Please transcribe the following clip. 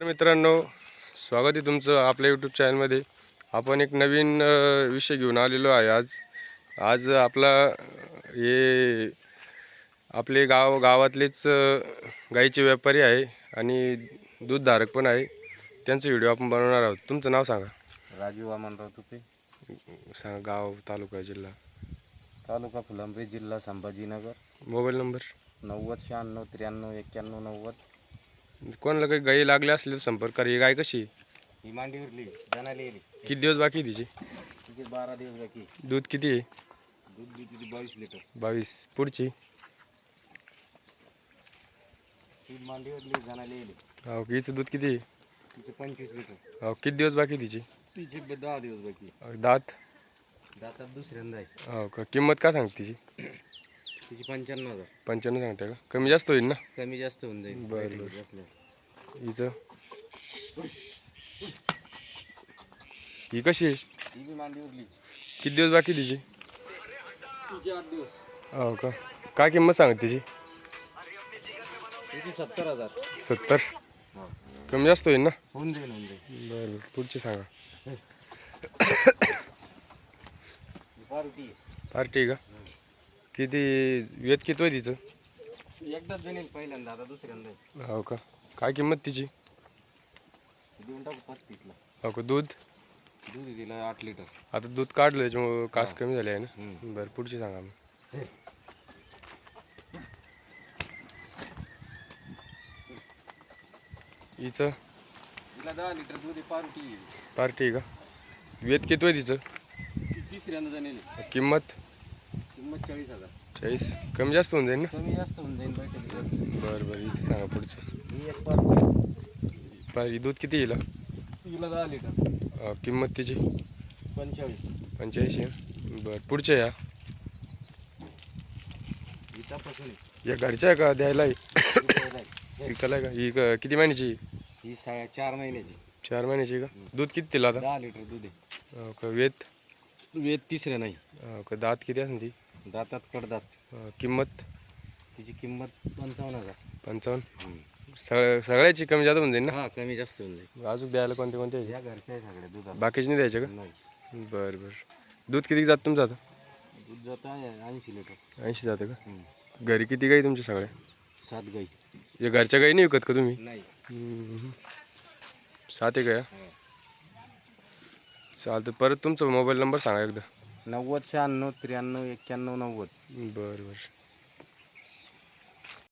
तर मित्रांनो स्वागत आहे तुमचं आपल्या यूट्यूब चॅनलमध्ये आपण एक नवीन विषय घेऊन आलेलो आहे आज. आज आपला हे आपले गाव गावातलेच गाईचे व्यापारी आहे आणि दूधधारक पण आहे. त्यांचा व्हिडिओ आपण बनवणार आहोत. तुमचं नाव सांगा. राजू वामनराव तुपे सांगा गाव तालुका जिल्हा. तालुका फुलंब्री जिल्हा संभाजीनगर. Mobile number. नव्वद शहाण्णव त्र्याण्णव एक्क्याण्णव नव्वद. कोणाला काही गाई लागले असले तर संपर्क करा. ही गाय कशी? आहे? ही मांडी उरली जनाली येली किती दिवस बाकी आहे तिचे? बारा दिवस बाकी दूध किती आहे? दूध बी तिथे बावीस लिटर. बावीस. पुढची? ही मांडी उरली जनाली येली हो हिचं दूध किती आहे? तिचे पंचवीस लिटर. हो किती दिवस बाकी आहे तिची? तिचे ब- दहा दिवस बाकी अहो, दात? दातात दुसऱ्यांदा आहे. हो का? किंमत काय सांगते तिची? तिची पंच्याण्णव हजार. पंच्याण्णव सांगते का? कमी जास्त होईल ना? कमी जास्त होऊन जाईल. बरं, बरं. हिचं? ही कशी आहे? बी मांडी उरली. किती दिवस बाकी तिची? तिचे आठ दिवस. हो का? काय किंमत सांगते तिची? तिची सत्तर हजार. सत्तर? हो. कमी जास्त होईल ना? होऊन जाईल होऊन जाईल. बरं बरं. पुढची सांगा. ही पार्टी. पार्टी आहे का? किती वेत किती आहे तिचं? एकदाच जणेल पहिल्यांदा आता दुसऱ्यांदा आहे. हो का? काय किंमत तिची? देऊन टाकू पस्तीसला. हो का? दूध? दूध दिलं आठ लिटर. आता दूध काढलं त्याच्यामुळं कास कमी झाले आहे ना. बरं पुढची सांगा मग. हिचं तिला दहा लिटर दूध आहे पार्टी पार्टी आहे का? वेत किती आहे तिचं? तिसऱ्यांदा जाणेल किंमत? किंमत चाळीस हजार. चाळीस? कमी जास्त होऊन जाईल ना? कमी जास्त होऊन जाईल बैठक बरं बरं हिचं सांगा पुढचं. ही एक पाहिजे दूध किती येईल? तिला दहा लिटर. किंमत तिची? पंचेचाळीस. पंच्याऐंशी? बरं पुढच्या या. ही तपासून. या घरच्या आहे का? द्यायला आहे. विकायला आहे. का? ही क- किती महिन्याची? ही सा चार महिन्याची. चार महिन्याची आहे का? दूध किती दिला आता? दहा लिटर दूध आहे. का वेत? वेद तिसऱ्या नाही. का दात किती असेल ती? दातात कडदात. अं, किंमत? तिची किंमत पंचावन्न हजार. पंचावन्न? सगळ्या सगळ्याची कमी जास्त होऊन जाईल हा कमी जास्त होऊन जाईल. ना अजून द्यायला कोणते कोणते? आहे? या घरच्या आहे सगळ्या बाकीचे नाही द्यायचे का? नाही. बरं बरं. दूध किती जात तुमचं आता? दूध जात आहे ऐंशी लिटर. ऐंशी जातं का. घरी किती गाई तुमच्या सगळ्या? सात गाई. या घरच्या गाई नाही विकत का तुम्ही? नाही. हम्म. सात आहे का या? चालतं परत तुमचा मोबाईल नंबर सांगा एकदा. नव्वद शहाण्णव त्र्याण्णव एक्क्याण्णव नव्वद. बरं बरं.